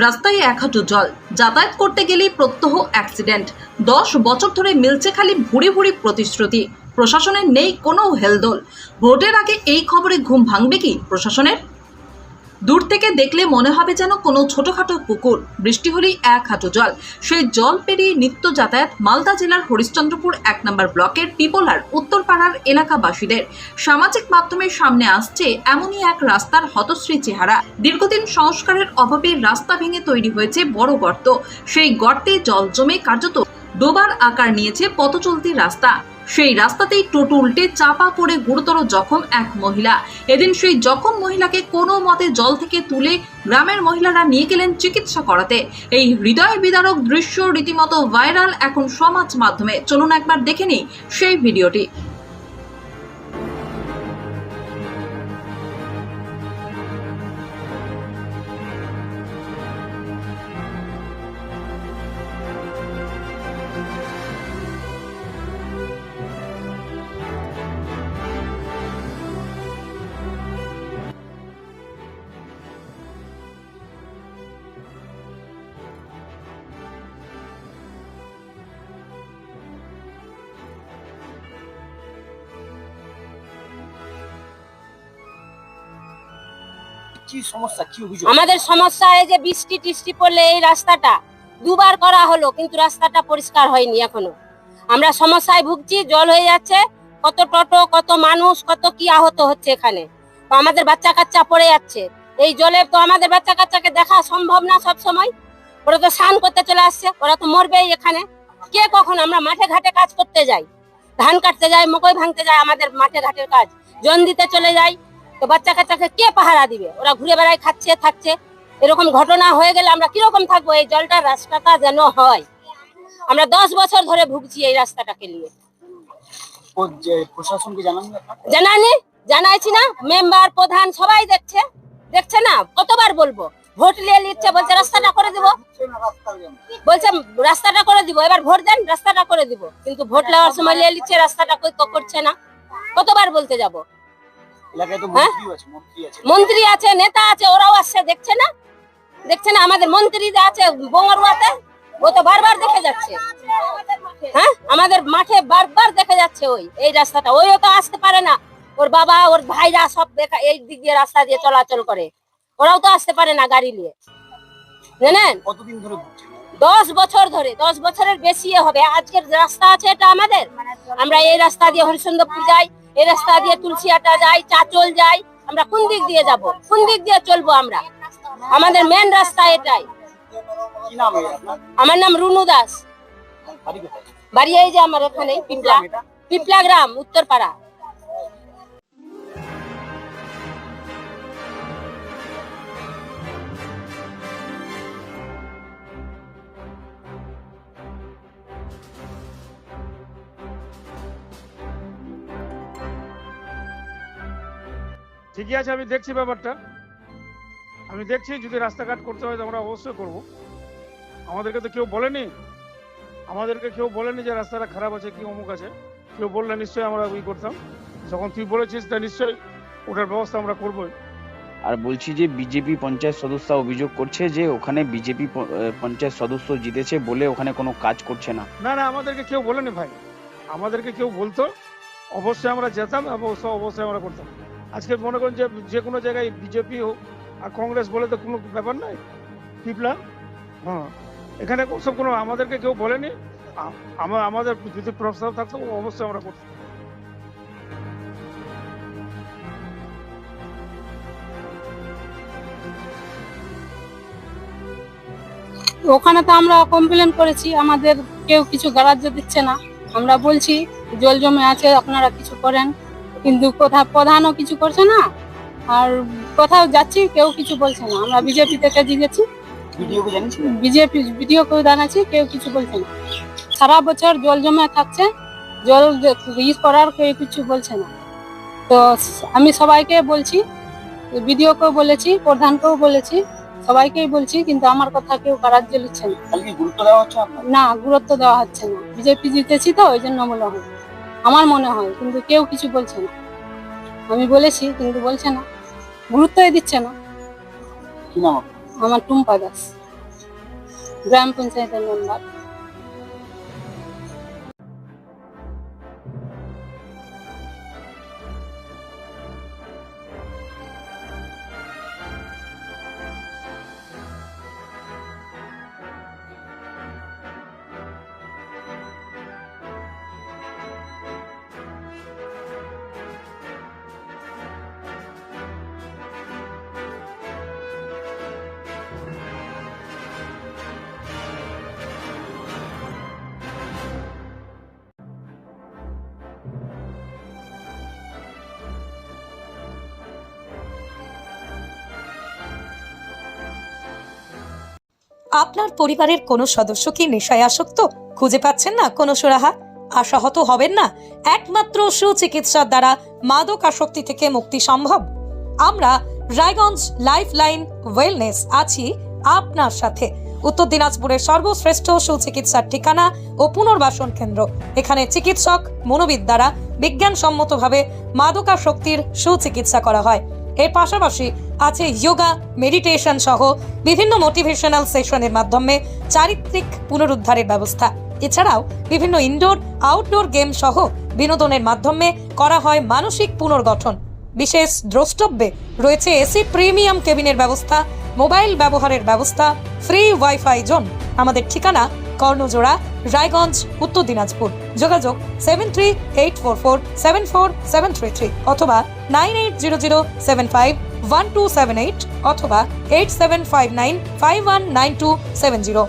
রাস্তায় এক হাঁটু জল। যাতায়াত করতে গেলেই প্রত্যহ অ্যাক্সিডেন্ট। দশ বছর ধরে মিলছে খালি ভুড়ি ভুড়ি প্রতিশ্রুতি। প্রশাসনের নেই কোনো হেলদোল। ভোটের আগে এই খবরে ঘুম ভাঙবে কি প্রশাসনের? দূর থেকে দেখলে মনে হবে যেন কোনো ছোটখাটো পুকুর, বৃষ্টি হলেই এক হাঁটু জল। সেই জল পেরিয়ে নিত্য যাতায়াত মালদা জেলার হরিশ্চন্দ্রপুর এক নম্বর ব্লকের পিপলার উত্তরপাড়ার এলাকাবাসীদের। সামাজিক মাধ্যমের সামনে আসছে এমনই এক রাস্তার হতশ্রী চেহারা। দীর্ঘদিন সংস্কারের অভাবে রাস্তা ভেঙে তৈরি হয়েছে বড় গর্ত। সেই গর্তে জল জমে কার্যত ডোবার আকার নিয়েছে পথচলতি রাস্তা। সেই রাস্তাতেই টোটো উল্টে চাপা পড়ে গুরুতর জখম এক মহিলা। এদিন সেই জখম মহিলাকে কোনো মতে জল থেকে তুলে গ্রামের মহিলারা নিয়ে গেলেন চিকিৎসা করাতে। এই হৃদয় বিদারক দৃশ্য রীতিমতো ভাইরাল এখন সমাজ মাধ্যমে। চলুন একবার দেখে নিই সেই ভিডিওটি। আমাদের সমস্যা এই যে বৃষ্টি টিষ্টি পড়লে এই রাস্তাটা দুবার করা হলো, কিন্তু রাস্তাটা পরিষ্কার হয়নি এখনও। আমরা সমস্যায় ভুগছি, জল হয়ে যাচ্ছে, কত টোটো, কত মানুষ, কত কি আহত হচ্ছে এখানে। আমাদের বাচ্চা কাচ্চা পড়ে যাচ্ছে। এই জলে তো আমাদের বাচ্চা কাচ্চাকে দেখা সম্ভব না সব সময় ওরা তো স্নান করতে চলে আসছে, ওরা তো মরবেই এখানে। কে কখন আমরা মাঠে ঘাটে কাজ করতে যাই? ধান কাটতে যাই মকই ভাঙতে যাই আমাদের মাঠে ঘাটের কাজ। জন দিতে চলে যাই তো বাচ্চা কাচ্চাকে কে পাহারা দিবে? ওরা ঘুরে বেড়ায় খাচ্ছে থাকছে। এরকম ঘটনা হয়ে গেলে আমরা কীরকম থাকব? এই জলটা রাস্তাটা যেন হয়। আমরা দশ বছর ধরে ভুগছি এই রাস্তাটাকে নিয়ে। প্রশাসনকে জানানি জানাইছি না। মেম্বার প্রধান সবাই দেখছে। দেখছে না? কতবার বলব? ভোট নিয়ে নিচ্ছে বলছে রাস্তাটা করে দিব। বলছে রাস্তাটা করে দিব। এবার ভোট দেন রাস্তাটা করে দিব। কিন্তু ভোট নেওয়ার সময় নিয়ে নিচ্ছে রাস্তাটা তো করছে না? কতবার বলতে যাব? মন্ত্রী আছে। মন্ত্রী আছে নেতা আছে ওরাও আসছে দেখছে না? দেখছে না? আমাদের মন্ত্রী আছে বঙ্গরুয়াতে ও তো বারবার দেখে যাচ্ছে। হ্যাঁ? আমাদের মাঠে বারবার দেখে যাচ্ছে ওই এই রাস্তাটা। ওইও তো আসতে পারে না। ওর বাবা ওর ভাইরা সব দেখা এই দিক দিয়ে রাস্তা দিয়ে চলাচল করে। ওরাও তো আসতে পারে না গাড়ি নিয়ে। জানেন? কতদিন ধরে দশ বছর ধরে দশ বছরের বেশি হবে। আজকের রাস্তা আছে এটা আমাদের। আমরা এই রাস্তা দিয়ে হরিচন্দ্রপুর যাই এই রাস্তা দিয়ে তুলসী আটা যাই চাচল যাই আমরা কোন দিক দিয়ে যাব? কোন দিক দিয়ে চলবো আমরা? আমাদের মেন রাস্তা এটাই। আমার নাম রুনু দাস। বাড়ি এই যে আমার এখানে পিপলা পিপলা গ্রাম উত্তরপাড়া। ঠিকই আছে আমি দেখছি ব্যাপারটা। আমি দেখছি যদি রাস্তাঘাট করতে হয় তো আমরা অবশ্যই করব। আমাদেরকে তো কেউ বলেনি। আমাদেরকে কেউ বলেনি যে রাস্তাটা খারাপ আছে কি অমুক আছে। কেউ বললে নিশ্চয়ই আমরা ওই করতাম। যখন তুই বলেছিস তা নিশ্চয়ই ওটার ব্যবস্থা আমরা করবোই। আর বলছি যে বিজেপি পঞ্চায়েত সদস্য অভিযোগ করছে যে ওখানে বিজেপি পঞ্চায়েত সদস্য জিতেছে বলে ওখানে কোনো কাজ করছে না। না না আমাদেরকে কেউ বলেনি ভাই। আমাদেরকে কেউ বলতো অবশ্যই আমরা যেতাম এবং অবশ্যই অবশ্যই আমরা করতাম। আজকে মনে করেন যে যে কোনো জায়গায় বিজেপি হোক আর কংগ্রেস বলে তো কোনো ব্যাপার নাই পিপলা। হ্যাঁ এখানে ওসব কোনো আমাদেরকে কেউ বলেনি। আমার আমাদের যদি প্রস্তাব থাকতো অবশ্যই আমরা করতাম। ওখানে তো আমরা কমপ্লেন করেছি, আমাদের কেউ কিছু গ্রাহ্য দিচ্ছে না। আমরা বলছি, জল জমে আছে, আপনারা কিছু করেন। কিন্তু কোথাও প্রধানও কিছু করছে না। আর কোথাও যাচ্ছি কেউ কিছু বলছে না। আমরা বিজেপি থেকে জিতেছি? বিজেপি ভিডিও কেউ জানাচ্ছি কেউ কিছু বলছে না। সারা বছর জল জমে থাকছে জল ইউজ করার কেউ কিছু বলছে না। তো আমি সবাইকে বলছি বিডিওকেও বলেছি প্রধানকেও বলেছি সবাইকেই বলছি কিন্তু আমার কথা কেউ কারাজ্য নিচ্ছে না। না গুরুত্ব দেওয়া হচ্ছে না। বিজেপি জিতেছি তো ওই জন্য মনে হয় আমার মনে হয় কিন্তু কেউ কিছু বলছে না। আমি বলেছি কিন্তু বলছে না। গুরুত্বই দিচ্ছে না? আমার টুম্পা দাস গ্রাম পঞ্চায়েতের মেম্বার আপনার পরিবারের কোনো সদস্য কি নেশায় আসক্ত? খুঁজে পাচ্ছেন না কোনো সুরাহা? আশাহত হবেন না। একমাত্র সুচিকিৎসার দ্বারা মাদক আসক্তি থেকে মুক্তি সম্ভব। আমরা রায়গঞ্জ লাইফ লাইন ওয়েলনেস আছি আপনার সাথে। উত্তর দিনাজপুরের সর্বশ্রেষ্ঠ সুচিকিৎসার ঠিকানা ও পুনর্বাসন কেন্দ্র। এখানে চিকিৎসক, মনোবিদ দ্বারা বিজ্ঞানসম্মতভাবে মাদকাসক্তির সুচিকিৎসা করা হয়। এর পাশাপাশি আছে যোগা মেডিটেশন সহ বিভিন্ন মোটিভেশনাল সেশনের মাধ্যমে চারিত্রিক পুনরুদ্ধারের ব্যবস্থা। এছাড়াও বিভিন্ন ইনডোর আউটডোর গেম সহ বিনোদনের মাধ্যমে করা হয় মানসিক পুনর্গঠন। বিশেষ দ্রষ্টব্যে রয়েছে এসি প্রিমিয়াম কেবিনের ব্যবস্থা, মোবাইল ব্যবহারের ব্যবস্থা ফ্রি ওয়াইফাই জোন আমাদের ঠিকানা কর্ণজোড়া, রায়গঞ্জ, উত্তর দিনাজপুর। যোগাযোগ seven three eight four four seven four seven three three অথবা nine eight zero zero seven five one two seven eight অথবা eight seven five nine five one nine two seven zero